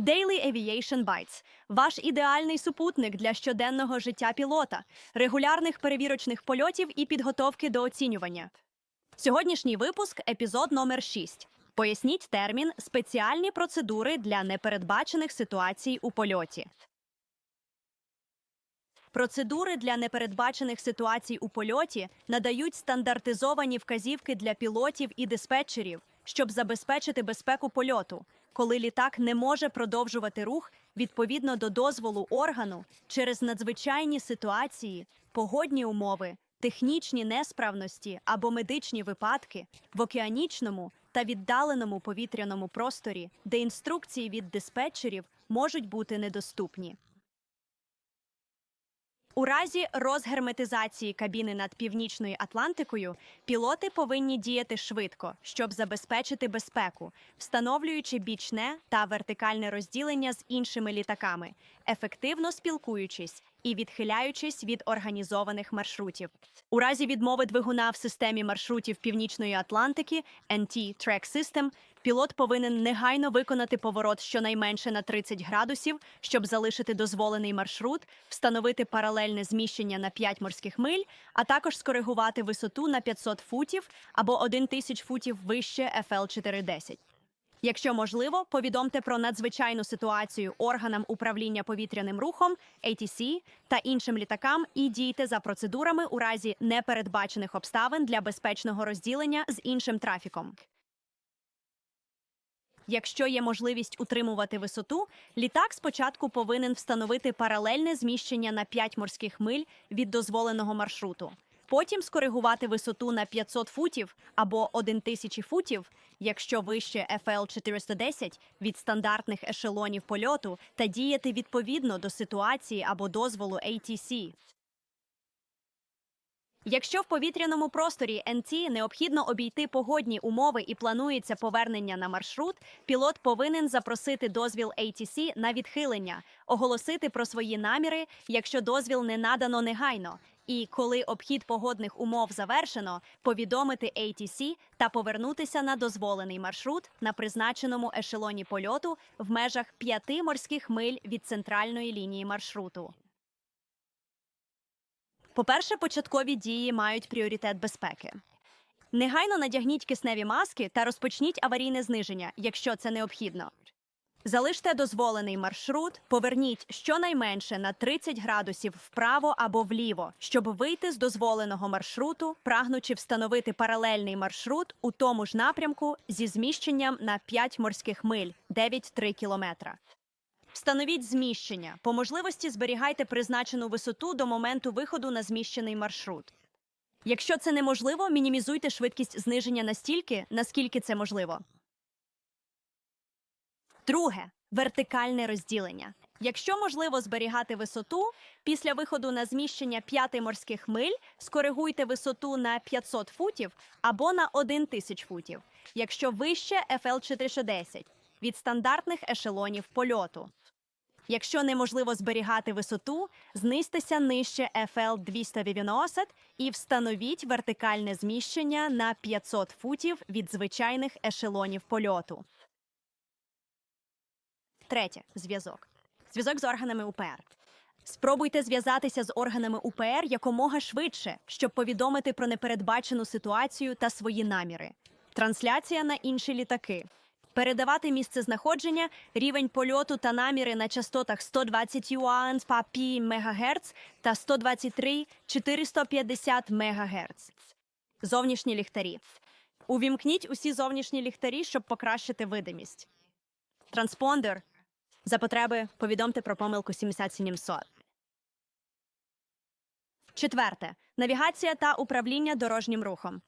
Daily Aviation Bites – ваш ідеальний супутник для щоденного життя пілота, регулярних перевірочних польотів і підготовки до оцінювання. Сьогоднішній випуск епізод номер 6. Поясніть термін спеціальні процедури для непередбачених ситуацій у польоті. Процедури для непередбачених ситуацій у польоті надають стандартизовані вказівки для пілотів і диспетчерів, щоб забезпечити безпеку польоту, коли літак не може продовжувати рух відповідно до дозволу органу через надзвичайні ситуації, погодні умови, технічні несправності або медичні випадки в океанічному та віддаленому повітряному просторі, де інструкції від диспетчерів можуть бути недоступні. У разі розгерметизації кабіни над північною Атлантикою пілоти повинні діяти швидко, щоб забезпечити безпеку, встановлюючи бічне та вертикальне розділення з іншими літаками, ефективно спілкуючись і відхиляючись від організованих маршрутів. У разі відмови двигуна в системі маршрутів Північної Атлантики NT Track System пілот повинен негайно виконати поворот щонайменше на 30 градусів, щоб залишити дозволений маршрут, встановити паралельне зміщення на 5 морських миль, а також скоригувати висоту на 500 футів або 1000 футів вище FL410. Якщо можливо, повідомте про надзвичайну ситуацію органам управління повітряним рухом ATC та іншим літакам і дійте за процедурами у разі непередбачених обставин для безпечного розділення з іншим трафіком. Якщо є можливість утримувати висоту, літак спочатку повинен встановити паралельне зміщення на 5 морських миль від дозволеного маршруту. Потім скоригувати висоту на 500 футів або 1000 футів, якщо вище FL 410 від стандартних ешелонів польоту, та діяти відповідно до ситуації або дозволу ATC. Якщо в повітряному просторі NT необхідно обійти погодні умови і планується повернення на маршрут, пілот повинен запросити дозвіл ATC на відхилення, оголосити про свої наміри, якщо дозвіл не надано негайно, і коли обхід погодних умов завершено, повідомити ATC та повернутися на дозволений маршрут на призначеному ешелоні польоту в межах 5 морських миль від центральної лінії маршруту. По-перше, початкові дії мають пріоритет безпеки. Негайно надягніть кисневі маски та розпочніть аварійне зниження, якщо це необхідно. Залиште дозволений маршрут, поверніть щонайменше на 30 градусів вправо або вліво, щоб вийти з дозволеного маршруту, прагнучи встановити паралельний маршрут у тому ж напрямку зі зміщенням на 5 морських миль 9,3 кілометра. Встановіть зміщення. По можливості зберігайте призначену висоту до моменту виходу на зміщений маршрут. Якщо це неможливо, мінімізуйте швидкість зниження настільки, наскільки це можливо. Друге вертикальне розділення. Якщо можливо зберігати висоту, після виходу на зміщення 5 морських миль скоригуйте висоту на 500 футів або на 1000 футів, якщо вище FL 410 від стандартних ешелонів польоту. Якщо неможливо зберігати висоту, знизьтеся нижче FL 290 і встановіть вертикальне зміщення на 500 футів від звичайних ешелонів польоту. Третє зв'язок. Зв'язок з органами УПР. Спробуйте зв'язатися з органами УПР якомога швидше, щоб повідомити про непередбачену ситуацію та свої наміри. Трансляція на інші літаки. Передавати місце знаходження, рівень польоту та наміри на частотах 120 юанс па пі МГц та 123 450 МГц. Зовнішні ліхтарі. Увімкніть усі зовнішні ліхтарі, щоб покращити видимість. Транспондер. За потреби повідомте про помилку 70700. Четверте. Навігація та управління дорожнім рухом.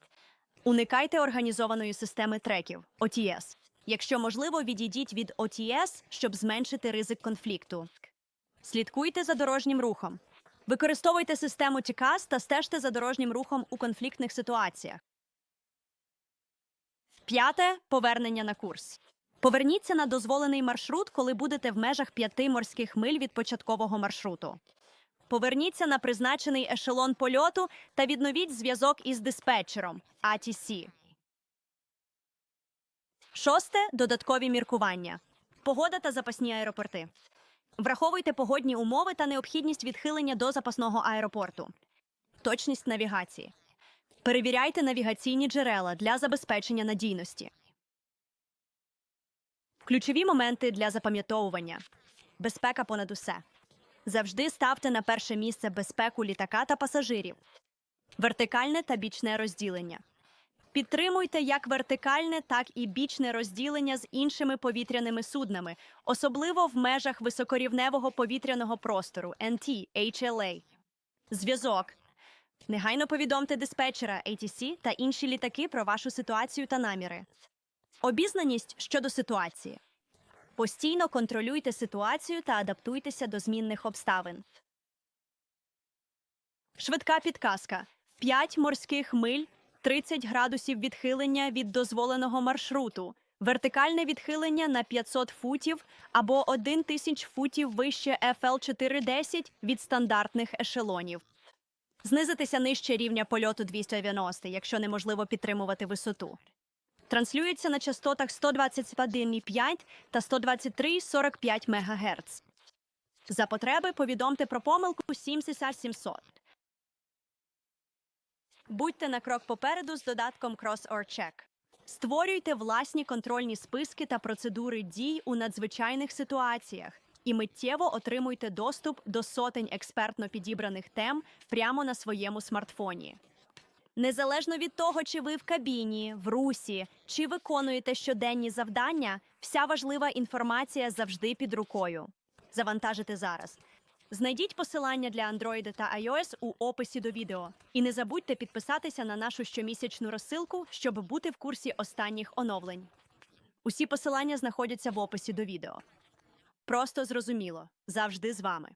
Уникайте організованої системи треків OTS. Якщо можливо, відійдіть від OTS, щоб зменшити ризик конфлікту. Слідкуйте за дорожнім рухом. Використовуйте систему TCAS та стежте за дорожнім рухом у конфліктних ситуаціях. П'яте повернення на курс. Поверніться на дозволений маршрут, коли будете в межах п'яти морських миль від початкового маршруту. Поверніться на призначений ешелон польоту та відновіть зв'язок із диспетчером ATC. Шосте додаткові міркування. Погода та запасні аеропорти. Враховуйте погодні умови та необхідність відхилення до запасного аеропорту. Точність навігації. Перевіряйте навігаційні джерела для забезпечення надійності. Ключові моменти для запам'ятовування. Безпека понад усе. Завжди ставте на перше місце безпеку літака та пасажирів. Вертикальне та бічне розділення. Підтримуйте як вертикальне, так і бічне розділення з іншими повітряними суднами, особливо в межах високорівневого повітряного простору NT, HLA. Зв'язок. Негайно повідомте диспетчера ATC та інші літаки про вашу ситуацію та наміри. Обізнаність щодо ситуації. Постійно контролюйте ситуацію та адаптуйтеся до змінних обставин. Швидка підказка: 5 морських миль, 30 градусів відхилення від дозволеного маршруту, вертикальне відхилення на 500 футів або 1000 футів вище FL 410 від стандартних ешелонів. Знизитися нижче рівня польоту 290, якщо неможливо підтримувати висоту. Транслюється на частотах 121,5 та 123,45 МГц. За потреби повідомте про помилку 700. Будьте на крок попереду з додатком Cross. Створюйте власні контрольні списки та процедури дій у надзвичайних ситуаціях і миттєво отримуйте доступ до сотень експертно підібраних тем прямо на своєму смартфоні. Незалежно від того, чи ви в кабіні, в русі, чи виконуєте щоденні завдання, вся важлива інформація завжди під рукою. Завантажити зараз. Знайдіть посилання для Android та iOS у описі до відео. І не забудьте підписатися на нашу щомісячну розсилку, щоб бути в курсі останніх оновлень. Усі посилання знаходяться в описі до відео. Просто зрозуміло, завжди з вами.